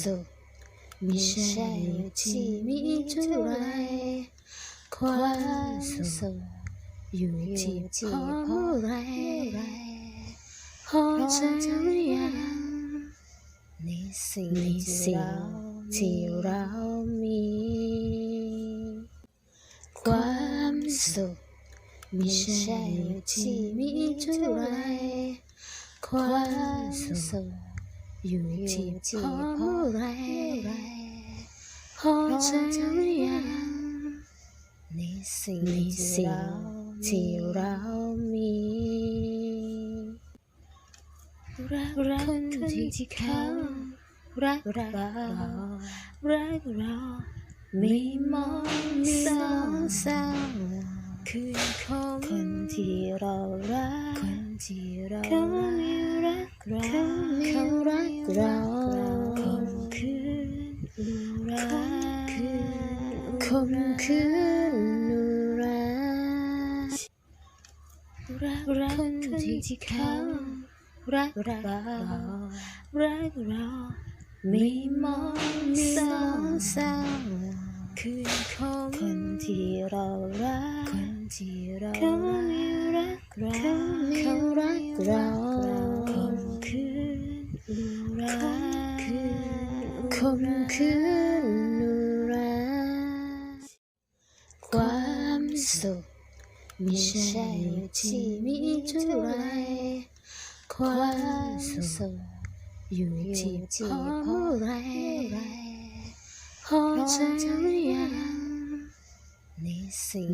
สุขไม่ใช่ที่มีเท่าไรความสุขอยู่ที่พอเมื่อไรพอใจหรือยังในสิ่งที่เรามี ความสุขไม่ใช่ที่มีเท่าไรความสุข อยู่ที่พอเมื่อไรพอใจหรือยังในสิ่งที่เรามี รักรักคนที่เขารักเรา รักเราไม่มองม่สองสามคือคนที่เรารักคนที่เรารัก เราเขารักเราคือรักคมคืนรักรักรักคนที่เขารักเรารักเราไม่มองไม่สองสาคือคนที่เรารักคนที่เราเขาไม่รักเราเขารักเรา คมคืนรักความสุขไม่ใช่อยู่ที่มีเท่าไรความสุขอยู่ที่พอเมื่อไรพอใจหรือยังในสิ่ง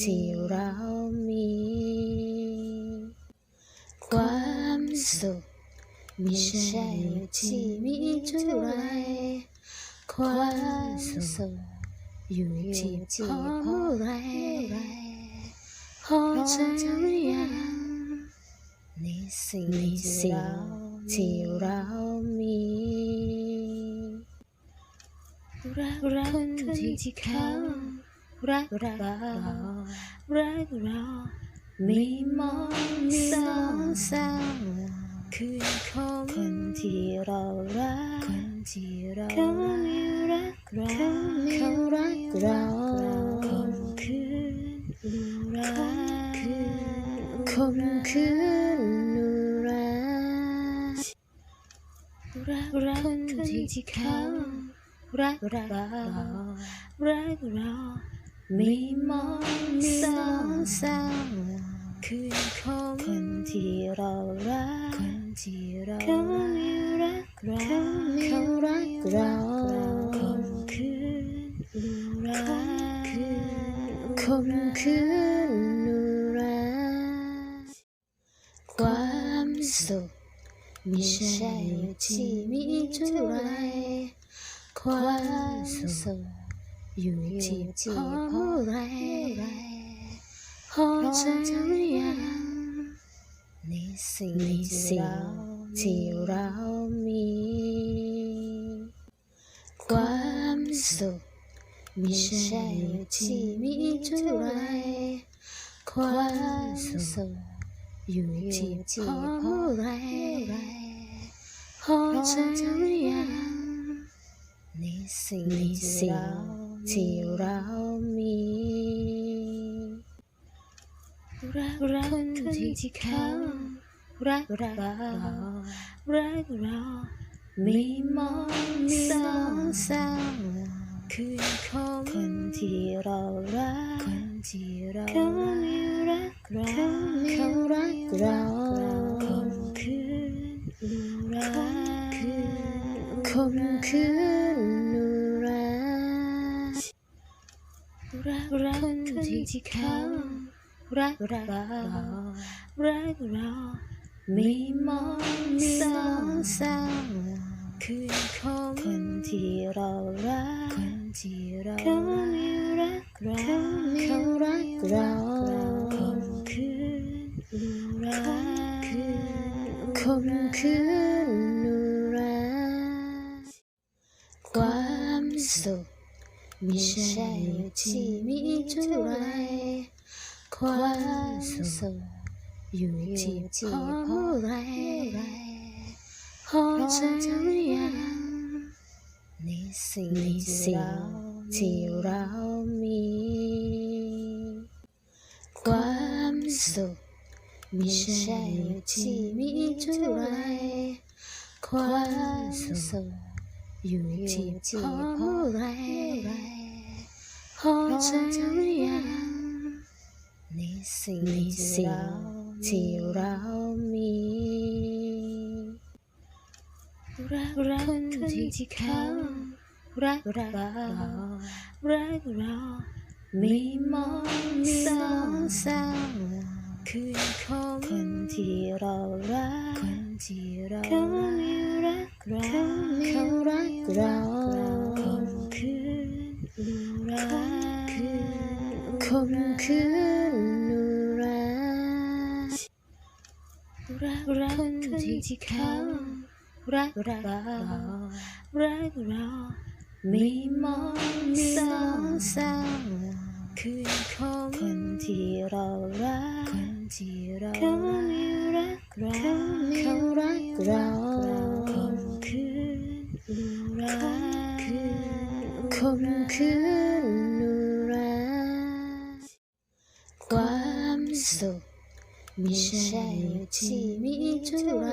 ที่เรามี ความสุข ไม่ใช่ที่มีเท่าไรความสุขอยู่ที่พอเมื่อไรพอใจหรือยังในสิ่งที่เรามี รักรักคนที่เขารักเรา รักเรา ไม่มองสองสาม คือคนที่เรารักคนที่เราเขาไม่รักเราเขารักเราคือรักคมคืนรักรักรักคนที่เขารักเรารักเราไม่มองไม่สองสาคือคนที่เรารัก ที่เราเขาไม่รักเราเขารักเราคือรักคมคืนรักความสุขไม่ใช่ที่มีเท่าไรความสุขอยู่ที่พอเมื่อไรพอใจหรือยัง สิ่งที่เรามี ความสุขไม่ใช่ที่มีเท่าไรความสุขอยู่ที่พอเมื่อไรพอใจหรือยังในสิ่งที่เรามีรักรักคนที่เขา รักเรารักเราไม่มองไม่สองสามคือคนที่เรารักคนที่เราเขาไม่รักเราเขารักเราคือรักคมคืนรักรักรักคนที่เขารักเรารักเรา ไม่มองไม่สองสามคือคนที่เรารักคนที่เราเขาไม่รักเราเขารักเราคือรักคมคืนนรักความสุขไม่ใช่อยู่ที่มีเท่าไรความสุข อยู่ที่พอเมื่อไรพอใจเธอหรือยังในสิ่งสิ่งที่เรามี ความสุขไม่ใช่อยู่ที่มีเท่าไรความสุขอยู่ที่พอไรพอเธอหรือยังในสิ่งสิ่ง ที่เรามี รักรักคนที่เขารักเรารักเราไม่มองสองสาวคือคนที่เรารักคนที่เรา ที่เขารักเรารักเราไม่มองสองสาวคือคนที่เรารักคนที่เราเขาไม่รักเราเขารักเราคือรักคมคืนรักความสุข ไม่ใช่อยู่ที่มีเท่าไร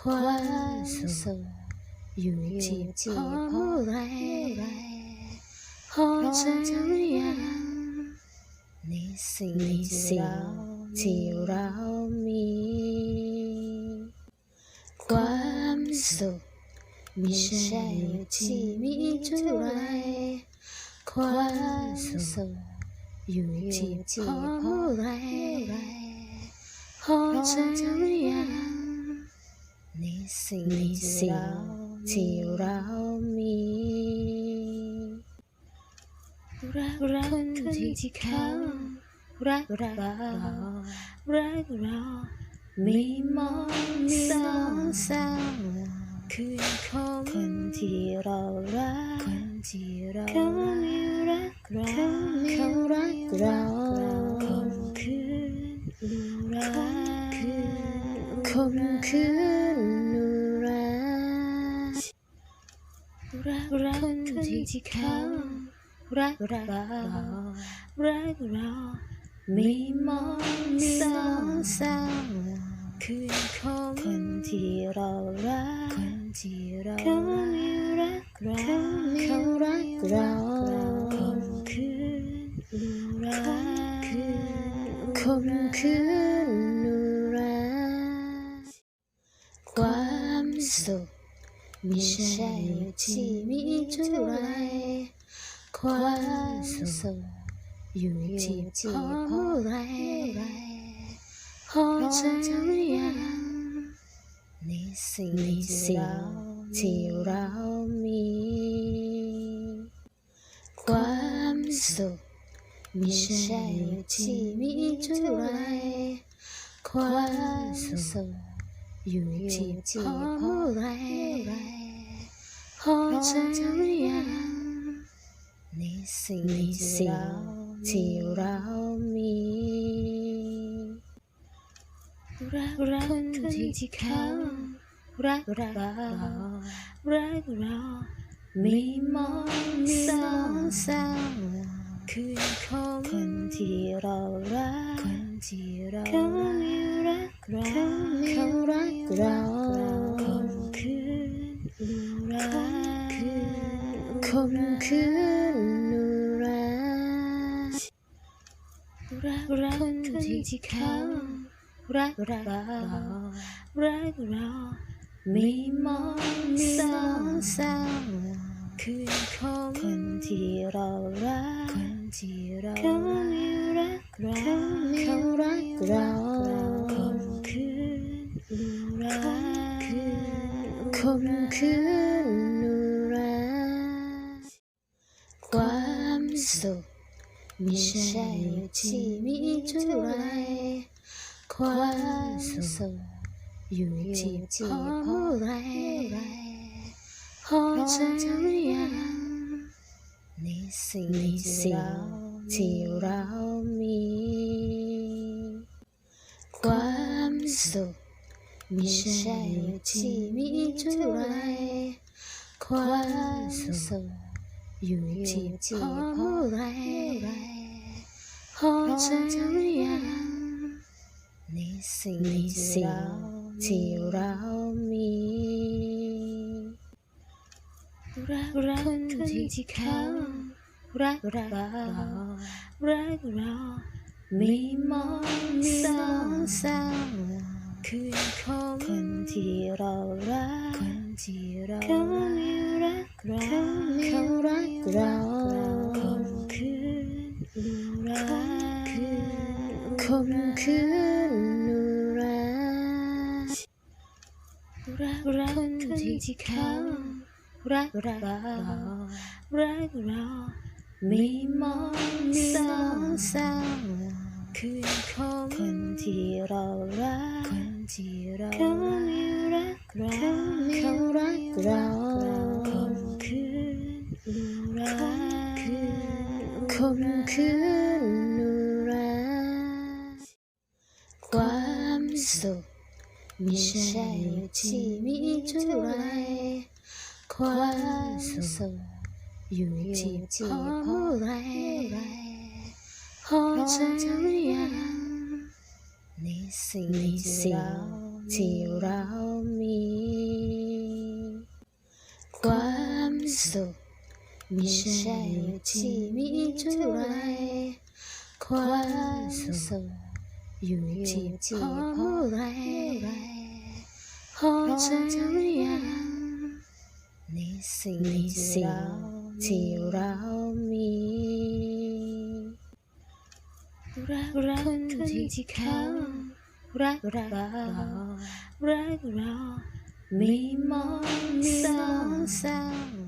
ความสุขอยู่ที่ที่พอไรพอเธอหรือยังในสิ่งสิ่งที่เรามี ความสุขไม่ใช่อยู่ที่มีเท่าไรความสุข อยู่ที่ที่พอไรพอเธอหรือยังในสิ่งสิ่งที่เรามี รักรักคนที่เขารักเรา รักเราไม่มองสองสาวคือคนที่เรารักคนที่เรารัก เราเขารักเราคือรักคมคืนรักรักรักคนที่เขารักเรารักเราไม่มองสองสาวคือคนที่เรารักคนที่เราเขาไม่รักเราเขารักเรา คมคืนรักความสุขไม่ใช่ที่มีเท่าไรความสุขอยู่ที่ที่พอไรพอเธอหรือยังในสิ่งสิ่งที่เรามี ความสุข ไม่ใช่อยู่ที่มีเท่าไรความสุขอยู่ที่ที่พอไรพอเธอหรือยังในสิ่งที่เรามีรักรักคนที่เขารักเรารักเราไม่มองสองสาว คือคนที่เรารักคนที่เราเขาไม่รักเราเขารักเราคือรักคมคืนรักรักรักคนที่เขารักเรารักเราไม่มองสองสาว คือคนที่เรารักคนที่เราเขาไม่รักเราเขารักเราคือรักคมคืนรักความสุขไม่ใช่อยู่ที่มีเท่าไรความสุขอยู่ที่ที่พอไร พอเธอหรือยังในสิ่งสิ่งที่เรามี ความสุขมีใช่ที่มีเท่าไรความสุขอยู่ที่ที่พอไรพอใจหรือยังในสิ่งที่เรามี รักรักคนที่เขารักเรารักเราไม่มองสองสาวคือคนคนที่เรารักคนที่เราเขาไม่รักเราเขารักเราคมคืนรักคมคืนรักรักรักคนที่เขา รักเรารักเราไม่มองสองสาวคือคนคนที่เอยู่ที่ที่พอไรพอใจหรือยังในสิ่งที่เรามี ความสุขไม่ใช่ที่มีเท่าไรความสุขอยู่ที่ที่พอไรพอใจหรือยังในสิ่งที่ ที่เรามี รักรักคนที่เขา รักเรารักเราไม่มองสองสาว